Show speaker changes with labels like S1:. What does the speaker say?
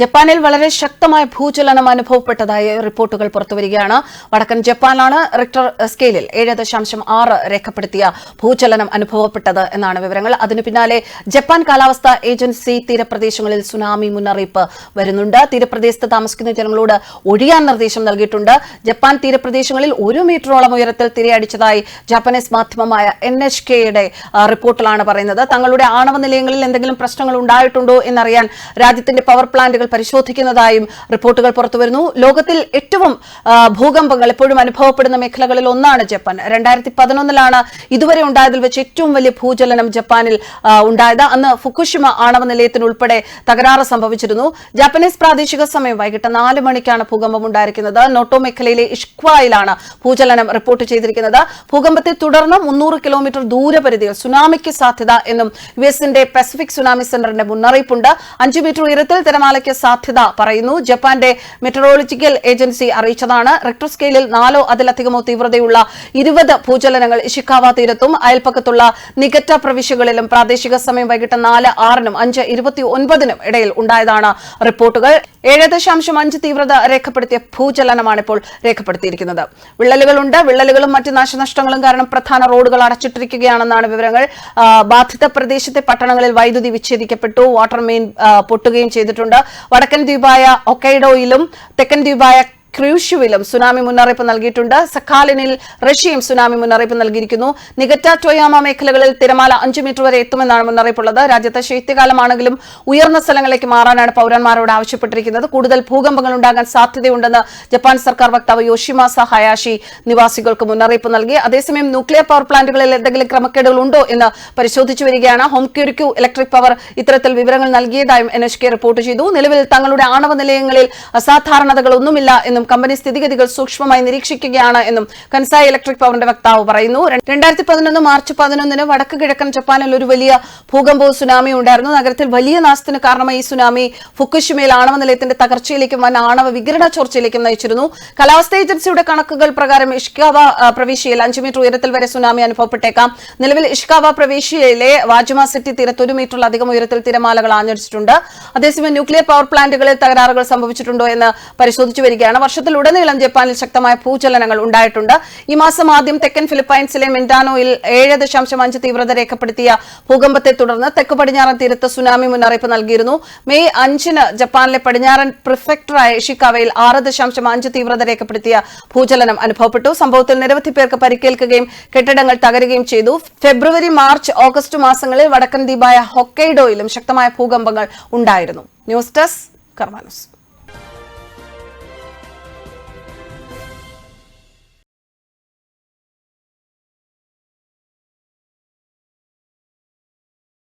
S1: ജപ്പാനിൽ വളരെ ശക്തമായ ഭൂചലനം അനുഭവപ്പെട്ടതായി റിപ്പോർട്ടുകൾ പുറത്തുവരികയാണ്. വടക്കൻ ജപ്പാനിലാണ് റിക്ടർ സ്കെയിലിൽ ഏഴ് ദശാംശം ആറ് രേഖപ്പെടുത്തിയ ഭൂചലനം അനുഭവപ്പെട്ടത് എന്നാണ് വിവരങ്ങൾ. അതിനു പിന്നാലെ ജപ്പാൻ കാലാവസ്ഥാ ഏജൻസി തീരപ്രദേശങ്ങളിൽ സുനാമി മുന്നറിയിപ്പ് വരുന്നുണ്ട്. തീരപ്രദേശത്ത് താമസിക്കുന്ന ജനങ്ങളോട് ഒഴിയാൻ നിർദ്ദേശം നൽകിയിട്ടുണ്ട്. ജപ്പാൻ തീരപ്രദേശങ്ങളിൽ ഒരു മീറ്ററോളം ഉയരത്തിൽ തിരയടിച്ചതായി ജാപ്പനീസ് മാധ്യമമായ എൻ എച്ച് കെയുടെ റിപ്പോർട്ടിലാണ് പറയുന്നത്. തങ്ങളുടെ ആണവ നിലയങ്ങളിൽ എന്തെങ്കിലും പ്രശ്നങ്ങൾ ഉണ്ടായിട്ടുണ്ടോ എന്നറിയാൻ രാജ്യത്തിന്റെ പവർ പ്ലാന്റുകൾ പരിശോധിക്കുന്നതായും റിപ്പോർട്ടുകൾ പുറത്തുവരുന്നു. ലോകത്തിൽ ഏറ്റവും ഭൂകമ്പങ്ങൾ എപ്പോഴും അനുഭവപ്പെടുന്ന മേഖലകളിൽ ഒന്നാണ് ജപ്പാൻ. രണ്ടായിരത്തി പതിനൊന്നിലാണ് ഇതുവരെ ഉണ്ടായതിൽ വെച്ച് ഏറ്റവും വലിയ ഭൂചലനം ജപ്പാനിൽ ഉണ്ടായത്. അന്ന് ഫുക്കുഷിമ ആണവ നിലയത്തിനുൾപ്പെടെ തകരാറ് സംഭവിച്ചിരുന്നു. ജാപ്പനീസ് പ്രാദേശിക സമയം വൈകിട്ട് നാല് മണിക്കാണ് ഭൂകമ്പം ഉണ്ടായിരിക്കുന്നത്. നോട്ടോ മേഖലയിലെ ഇഷ്ക്വായിലാണ് ഭൂചലനം റിപ്പോർട്ട് ചെയ്തിരിക്കുന്നത്. ഭൂകമ്പത്തെ തുടർന്ന് മുന്നൂറ് കിലോമീറ്റർ ദൂരപരിധിയിൽ സുനാമിക്ക് സാധ്യത എന്നും യു എസിന്റെ പസഫിക് സുനാമി സെന്ററിന്റെ മുന്നറിയിപ്പുണ്ട്. അഞ്ചു മീറ്റർ ഉയരത്തിൽ തിരമാലയ്ക്ക് സാധ്യത പറയുന്നു. ജപ്പാന്റെ മെറ്ററോളജിക്കൽ ഏജൻസി അറിയിച്ചതാണ്. റിക്ടർ സ്കെയിലിൽ നാലോ അതിലധികമോ തീവ്രതയുള്ള ഇരുപത് ഭൂചലനങ്ങൾ ഇഷിക്കാവ തീരത്തും അയൽപ്പക്കത്തുള്ള നികറ്റ പ്രവിശ്യകളിലും പ്രാദേശിക സമയം വൈകിട്ട് നാല് ആറിനും അഞ്ച് ഇരുപത്തി ഒൻപതിനും ഇടയിൽ ഉണ്ടായതാണ് റിപ്പോർട്ടുകൾ. ഏഴ് ദശാംശം അഞ്ച് തീവ്രത രേഖപ്പെടുത്തിയ ഭൂചലനമാണ് ഇപ്പോൾ രേഖപ്പെടുത്തിയിരിക്കുന്നത്. വിള്ളലുകളുണ്ട്. വിള്ളലുകളും മറ്റ് നാശനഷ്ടങ്ങളും കാരണം പ്രധാന റോഡുകൾ അടച്ചിട്ടിരിക്കുകയാണെന്നാണ് വിവരങ്ങൾ. ബാധിത പ്രദേശത്തെ പട്ടണങ്ങളിൽ വൈദ്യുതി വിച്ഛേദിക്കപ്പെട്ടു. വാട്ടർ മെയിൻ പൊട്ടുകയും ചെയ്തിട്ടുണ്ട്. വടക്കൻ ദ്വീപായ ഒക്കൈഡോയിലും തെക്കൻ ദ്വീപായ ക്രൂഷ്യുവിലും സുനാമി മുന്നറിയിപ്പ് നൽകിയിട്ടുണ്ട്. സഖാലിനിൽ റഷ്യയും സുനാമി മുന്നറിയിപ്പ് നൽകിയിരിക്കുന്നു. നികറ്റ ടൊയാമ മേഖലകളിൽ തിരമാല അഞ്ച് മീറ്റർ വരെ എത്തുമെന്നാണ് മുന്നറിയിപ്പുള്ളത്. രാജ്യത്തെ ശൈത്യകാലമാണെങ്കിലും ഉയർന്ന സ്ഥലങ്ങളിലേക്ക് മാറാനാണ് പൌരന്മാരോട് ആവശ്യപ്പെട്ടിരിക്കുന്നത്. കൂടുതൽ ഭൂകമ്പങ്ങൾ ഉണ്ടാകാൻ സാധ്യതയുണ്ടെന്ന് ജപ്പാൻ സർക്കാർ വക്താവ് യോഷിമാസ ഹയാഷി നിവാസികൾക്ക് മുന്നറിയിപ്പ് നൽകി. അതേസമയം ന്യൂക്ലിയർ പവർ പ്ലാന്റുകളിൽ എന്തെങ്കിലും ക്രമക്കേടുകൾ ഉണ്ടോ എന്ന് പരിശോധിച്ചു വരികയാണ്. ഹോം ക്യൂരിക്കു ഇലക്ട്രിക് പവർ ഇത്തരത്തിൽ വിവരങ്ങൾ നൽകിയതായും എൻ റിപ്പോർട്ട് ചെയ്തു. നിലവിൽ തങ്ങളുടെ ആണവ നിലയങ്ങളിൽ അസാധാരണതകളൊന്നുമില്ല എന്നും കമ്പനി സ്ഥിതിഗതികൾ സൂക്ഷ്മമായി നിരീക്ഷിക്കുകയാണ് എന്നും കൻസായി ഇലക്ട്രിക് പവറിന്റെ വക്താവ് പറയുന്നു. രണ്ടായിരത്തി പതിനൊന്ന് മാർച്ച് പതിനൊന്നിന് വടക്ക് കിഴക്കൻ ജപ്പാനിൽ ഒരു വലിയ ഭൂകമ്പവും സുനാമിയും ഉണ്ടായിരുന്നു. നഗരത്തിൽ വലിയ നാശത്തിന് കാരണമായി ഈ സുനാമി ഫുക്കുഷിമയിൽ ആണവ നിലയത്തിന്റെ തകർച്ചയിലേക്കും വൻ ആണവ വികിരണ ചോർച്ചയിലേക്കും നയിച്ചിരുന്നു. കാലാവസ്ഥാ ഏജൻസിയുടെ കണക്കുകൾ പ്രകാരം ഇഷ്കാവ പ്രവിശ്യയിൽ അഞ്ച് മീറ്റർ ഉയരത്തിൽ വരെ സുനാമി അനുഭവപ്പെട്ടേക്കാം. നിലവിൽ ഇഷ്കാവ പ്രവിശ്യയിലെ വാജുമ സിറ്റി തീരത്ത് ഒരു മീറ്ററിലധികം ഉയരത്തിൽ തിരമാലകൾ ആഞ്ഞടിച്ചിട്ടുണ്ട്. അതേസമയം ന്യൂക്ലിയർ പവർ പ്ലാന്റുകളിൽ തകരാറുകൾ സംഭവിച്ചിട്ടുണ്ടോ എന്ന് പരിശോധിച്ചു വരികയാണ്. വർഷത്തിലുടനീളം ജപ്പാനിൽ ശക്തമായ ഭൂചലനങ്ങൾ ഉണ്ടായിട്ടുണ്ട്. ഈ മാസം ആദ്യം തെക്കൻ ഫിലിപ്പൈൻസിലെ മിൻഡാനോയിൽ ഏഴ് ദശാംശം അഞ്ച് തീവ്രത രേഖപ്പെടുത്തിയ ഭൂകമ്പത്തെ തുടർന്ന് തെക്ക് പടിഞ്ഞാറൻ തീരത്ത് സുനാമി മുന്നറിയിപ്പ് നൽകിയിരുന്നു. മെയ് അഞ്ചിന് ജപ്പാനിലെ പടിഞ്ഞാറൻ പ്രിഫെക്ടറായ ഇഷിക്കാവയിൽ ആറ് ദശാംശം അഞ്ച് തീവ്രത രേഖപ്പെടുത്തിയ ഭൂചലനം അനുഭവപ്പെട്ടു. സംഭവത്തിൽ നിരവധി പേർക്ക് പരിക്കേൽക്കുകയും കെട്ടിടങ്ങൾ തകരുകയും ചെയ്തു. ഫെബ്രുവരി മാർച്ച് ഓഗസ്റ്റ് മാസങ്ങളിൽ വടക്കൻ ദ്വീപായ ഹൊക്കൈഡോയിലും ശക്തമായ ഭൂകമ്പങ്ങൾ ഉണ്ടായിരുന്നു. News desk കർമാനസ്.